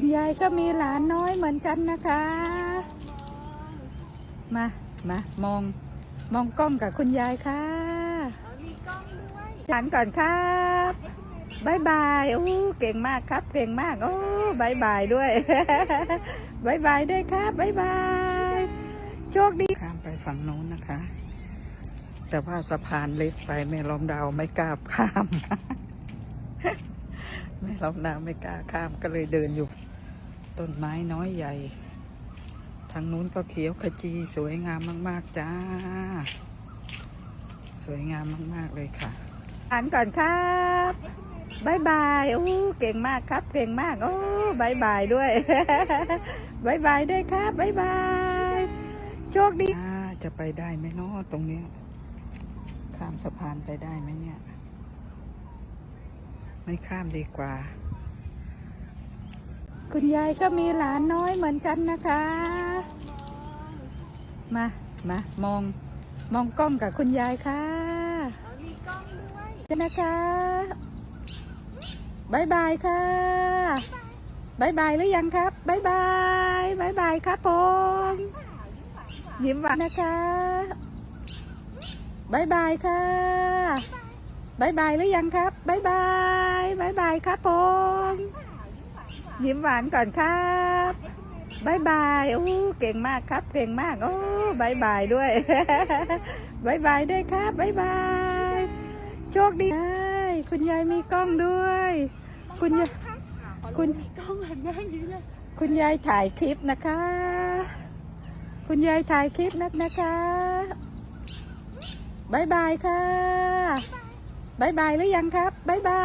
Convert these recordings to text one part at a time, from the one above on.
คุณยายก็มีหลานน้อยเหมือนกันนะคะ มา มามอง มองกล้องกับคุณยายค่ะมีกล้องด้วยหลานก่อนครับบายบายโอ้เก่งมากครับ เก่งมาก โอ้บายบายด้วยบายบายด้วยครับบายบาย โชคดี ข้ามไปฝั่งโน้นนะคะ แต่ว่าสะพานเล็กไปแม่ล้อมดาวไม่กล้าข้ามแม่ล้อมดาวไม่กล้าข้ามก็เลยเดินอยู่ ต้นไม้น้อยใหญ่ ทางนู้นก็เขียวขจีสวยงามมาก ๆ จ้า สวยงามมาก ๆ เลยค่ะอ่านก่อนครับบายบายโอ้เก่งมากครับ เก่งมาก โอ้บายบายด้วยบายบายด้วยครับบายบาย โชคดี จะไปได้ไหมเนาะตรงเนี้ย ข้ามสะพานไปได้ไหมเนี่ย ไม่ข้ามดีกว่า คุณยายก็มีหลานน้อยเหมือนกันนะคะ มา มามอง มองกล้องกับคุณยายค่ะมีกล้องด้วยจนะคะบายบายค่ะบายบายหรือยังครับบายบายบายบายครับผมยิ้มหวานนะคะบายบายค่ะบายบายหรือยังครับบายบายบายบายครับผม ยิ้มหวานก่อนครับบายบายโอ้เก่งมากครับ เก่งมากโอ้บายบายด้วยบายบายด้วยครับบายบายโชคดีคุณยายมีกล้องด้วย คุณยายคุณมีกล้องหันหน้าอย่างนี้เลยคุณยายถ่ายคลิปนะคะ คุณยายถ่ายคลิปนักนะคะบายบายค่ะบายบายหรือยังครับบายบา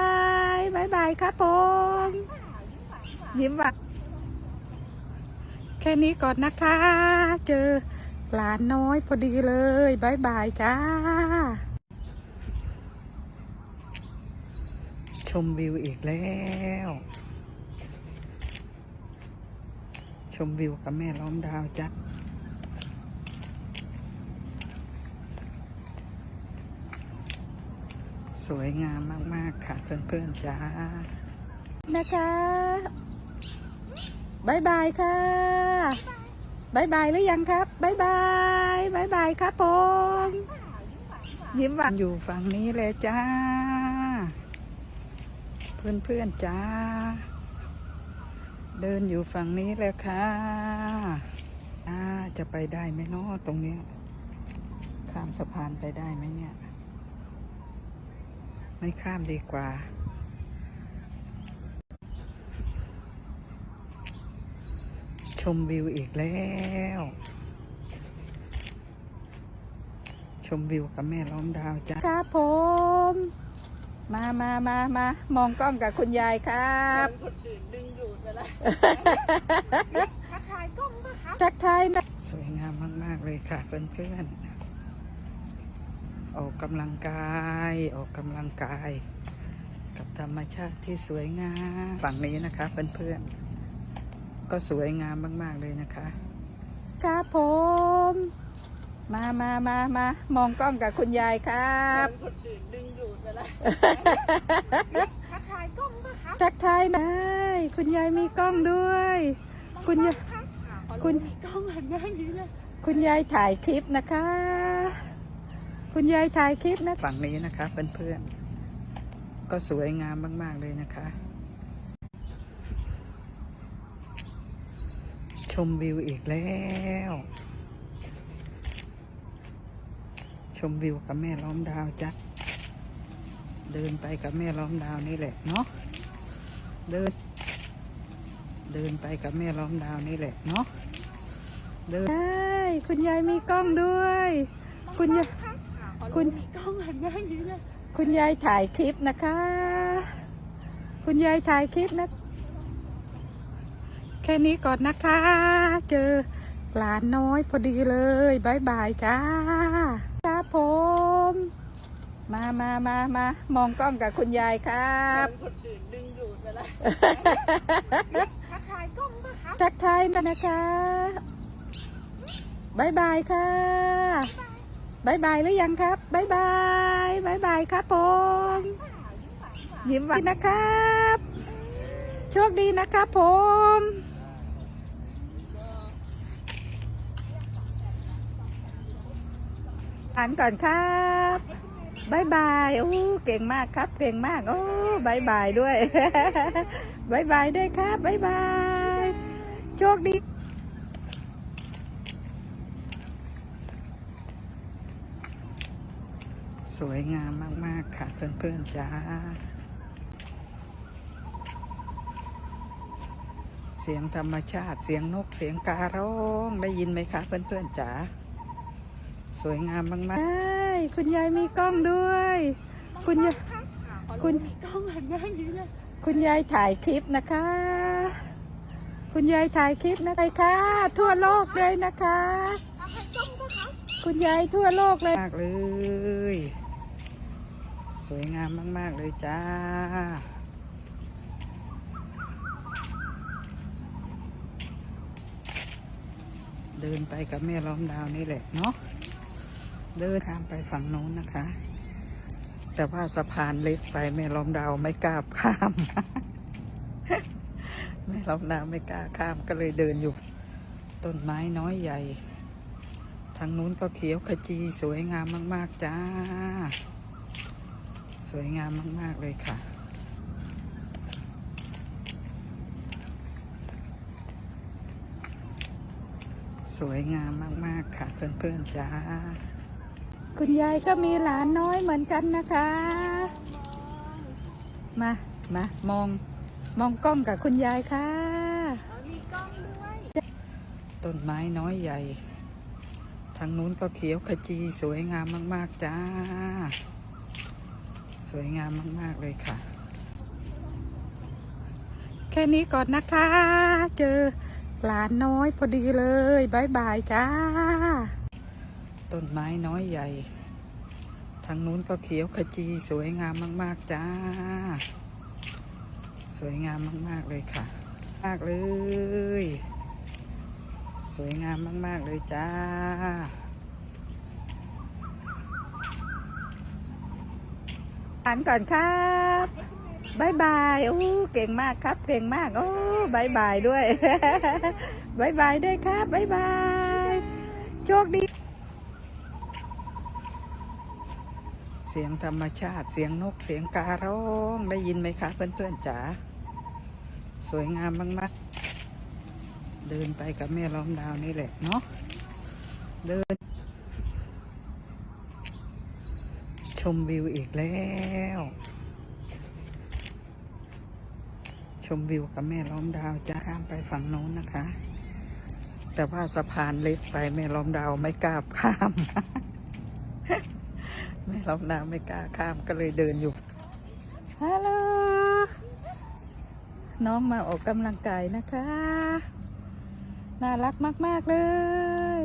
ยบายบายครับผม ยิ้มหวานแค่นี้ก่อนนะคะ เจอหลานน้อยพอดีเลยบายบายจ้า ชมวิวอีกแล้ว ชมวิวกับแม่ล้อมดาวจ้ะสวยงามมาก ๆ ค่ะ เพื่อน ๆ จ้า นะคะบายบายค่ะบายบายหรือยังครับบายบายบายบายครับผมยิ้มหวานอยู่ฝั่งนี้เลยจ้า เพื่อนๆจ้า เดินอยู่ฝั่งนี้เลยค่ะอ่าจะไปได้ไหมเนาะตรงเนี้ยข้ามสะพานไปได้ไหมเนี่ย ไม่ข้ามดีกว่า ชมวิวอีกแล้ว ชมวิวกับแม่ล้อมดาวจ้าครับผม มามามา มามองกล้องกับคุณยายครับคนอื่นดึงดูดไปแล้วทักทายกล้องปะคะทักทายนะสวยงามมาก ๆ เลยค่ะเพื่อนๆออกกำลังกาย ออกกำลังกาย กับธรรมชาติที่สวยงามฝั่งนี้นะคะเพื่อนๆ ก็สวยงามมาก ๆ เลยนะคะ ครับผม มามามามามองกล้องกับคุณยายครับคนอื่นดึงดูดไปแล้วทักทายกล้องปะคะทักทายนะคุณยายมีกล้องด้วย คุณยายคุคุณณมีกล้องหันหน้าอย่างนี้เลยคุณยายถ่ายคลิปนะคะ คุณยายถ่ายคลิปนะฝั่งนี้นะคะเพื่อนๆก็สวยงามมาก ๆ เลยนะคะ ชมวิวอีกแล้ว ชมวิวกับแม่ล้อมดาวจ้ะเดินไปกับแม่ล้อมดาวนี่แหละเนาะเดิน เดินไปกับแม่ล้อมดาวนี่แหละเนาะเดินใช่คุณยายมีกล้องด้วย คุณยายคุณมีกล้องหันหน้าอย่างนี้เลยคุณยายถ่ายคลิปนะคะ คุณยายถ่ายคลิปนะ แค่นี้ก่อนนะคะ เจอหลานน้อยพอดีเลยบายบายจ้าครับผม มามามามามองกล้องกับคุณยายครับคนอื่นดึงดูดไปแล้วทักทายกล้องปะคะทักทายนะนะคะบายบายค่ะบายบายหรือยังครับบายบายบายบายครับผมยิ้มหวานนะครับ โชคดีนะครับผม อ่านก่อนครับบายบายโอ้เก่งมากครับ เก่งมากโอ้บายบายด้วยบายบายด้วยครับบายบายโชคดีสวยงามมาก ๆ ค่ะ เพื่อน ๆ จ้า เสียงธรรมชาติ เสียงนก เสียงการ้อง ได้ยินไหมคะ เพื่อน ๆ จ๋า สวยงามมากๆใช่คุณยายมีกล้องด้วย คุณยายคุคุณณต้องหันหน้าอย่างนี้เลยคุณยายถ่ายคลิปนะคะ คุณยายถ่ายคลิปนะคะค่ะทั่วโลกเลยนะคะเอาให้จ้องก็ครับคุณยายทั่วโลกเลยมากเลย สวยงามมาก ๆ เลยจ้าเดินไปกับแม่ล้อมดาวนี่แหละเนาะ เดินทางไปฝั่งโน้นนะคะ แต่ว่าสะพานเล็กไปแม่ล้อมดาวไม่กล้าข้าม แม่ล้อมดาวไม่กล้าข้ามก็เลยเดินอยู่ต้นไม้น้อยใหญ่ ทางนู้นก็เขียวขจีสวยงามมาก ๆ จ้า สวยงามมาก ๆ เลยค่ะสวยงามมาก ๆ ค่ะ เพื่อน ๆ จ้า คุณยายก็มีหลานน้อยเหมือนกันนะคะ มามามองมองกล้องกับคุณยายค่ะมีกล้องด้วยต้นไม้น้อยใหญ่ ทางนู้นก็เขียวขจีสวยงามมาก ๆ จ้า สวยงามมาก ๆ เลยค่ะ แค่นี้ก่อนนะคะ เจอหลานน้อยพอดีเลยบายบายจ้า ต้นไม้น้อยใหญ่ ทางนู้นก็เขียวขจีสวยงามมาก ๆ จ้า สวยงามมาก ๆ เลยค่ะ มากเลย สวยงามมาก ๆ เลยจ้า อ่านก่อนครับบายบายโอ้เก่งมากครับ เก่งมาก โอ้บายบายด้วยบายบายด้วยครับบายบาย โชคดี เสียงธรรมชาติเสียงนกเสียงการ้องได้ยินไหมคะเพื่อนๆจ๋าสวยงามมากๆ เดินไปกับแม่ล้อมดาวนี่แหละเนาะเดิน ชมวิวอีกแล้ว ชมวิวกับแม่ล้อมดาวจะข้ามไปฝั่งโน้นนะคะ แต่ว่าสะพานเล็กไปแม่ล้อมดาวไม่กล้าข้าม แม่ล้อมดาวไม่กล้าข้ามก็เลยเดินอยู่ฮัลโหลน้องมาออกกำลังกายนะคะ น่ารักมาก ๆ เลย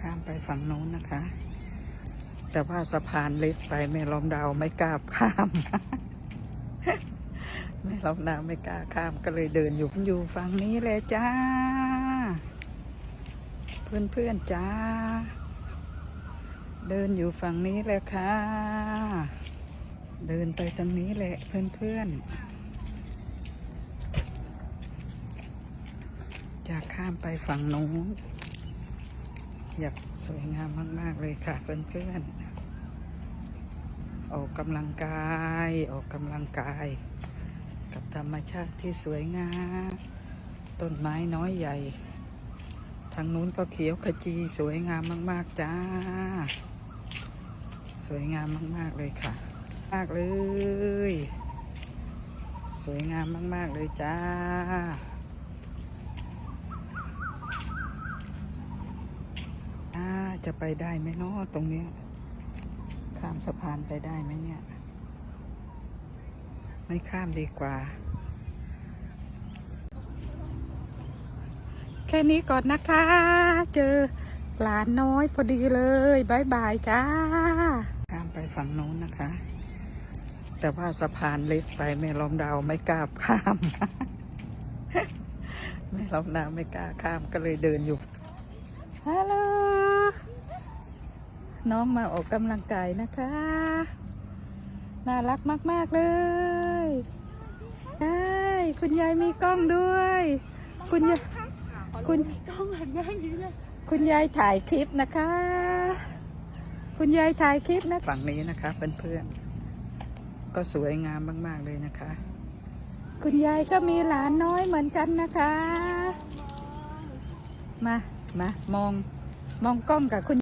ข้ามไปฝั่งโน้นนะคะ แต่ว่าสะพานเล็กไปแม่ล้อมดาวไม่กล้าข้ามแม่ล้อมดาวไม่กล้าข้ามก็เลยเดินอยู่อยู่ฝั่งนี้เลยจ้า เพื่อนๆจ้า เดินอยู่ฝั่งนี้เลยค่ะ เดินไปตรงนี้แหละเพื่อนเพื่อนๆอยากข้ามไปฝั่งโน้น อยากสวยงามมากๆเลยค่ะเพื่อนๆ ออกกำลังกาย ออกกำลังกาย กับธรรมชาติที่สวยงาม ต้นไม้น้อยใหญ่างนู้นก็เขียวขจีสวยงามมาก ๆ จ้า สวยงามมาก ๆ เลยค่ะ มากเลย สวยงามมาก ๆ เลยจ้า จะไปได้ไหมเนาะตรงเนี้ย ข้ามสะพานไปได้ไหมเนี่ย ไม่ข้ามดีกว่า แค่นี้ก่อนนะคะ เจอหลานน้อยพอดีเลยบายบายจ้าข้ามไปฝั่งโน้นนะคะ แต่ว่าสะพานเล็กไปแม่ล้อมดาวไม่กล้าข้าม แม่ล้อมดาวไม่กล้าข้ามก็เลยเดินอยู่ฮัลโหลน้องมาออกกำลังกายนะคะ น่ารักมาก ๆ เลยใช่คุณยายมีกล้องด้วย คุณยาย คุณกล้องหันหน้าอย่างนี้เลยคุณยายถ่ายคลิปนะคะ คุณยายถ่ายคลิปนะฝั่งนี้นะคะเพื่อนๆก็สวยงามมาก ๆเลยนะคะ คุณยายก็มีหลานน้อยเหมือนกันนะคะ มามามองมองกล้องกับคุณ